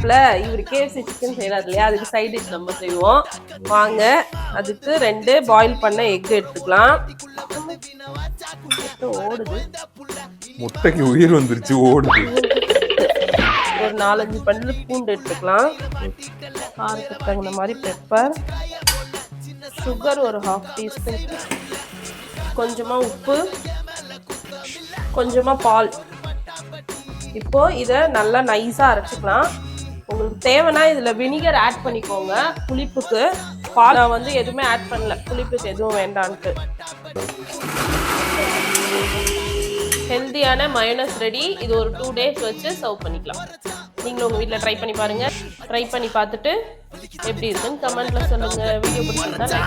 கேப்ல இவர் KFC chicken செய்யறாரு இல்லையா? அதுக்கு சைட் டிஷ் நம்ம செய்வோம். வாங்க. அதுக்கு ரெண்டு பாயில் பண்ண எக் எடுத்துக்கலாம். ஓடுது. முட்டைக்கு உயிர் வந்துருச்சு ஓடுது. ஒரு நாலஞ்சு பல்லு பூண்டு எடுத்துக்கலாம். காரத்துக்கு தகுந்த மாதிரி பெப்பர் சுகர் ஒரு ஹாஃப் டீஸ்பூன் கொஞ்சமா உப்பு. கொஞ்சமா பால். இப்போ இதை நல்லா நைஸா அரைச்சிக்கலாம். உங்களுக்கு தேவைன்னா இதில் வினிகர் ஆட் பண்ணிக்கோங்க. புளிப்புக்கு. பால் நான் வந்து எதுவுமே ஆட் பண்ணல. புளிப்புக்கு எதுவும் வேண்டான்ட்டு. ஹெல்த்தியான மயோனஸ் ரெடி இது ஒரு டூ டேஸ் வச்சு சர்வ் பண்ணிக்கலாம். நீங்களும் உங்கள் வீட்டில் ட்ரை பண்ணி பாருங்கள் ட்ரை பண்ணி பார்த்துட்டு எப்படி இருக்குன்னு கமெண்ட்ல சொல்லுங்க. வீடியோ பிடிச்சிருந்தா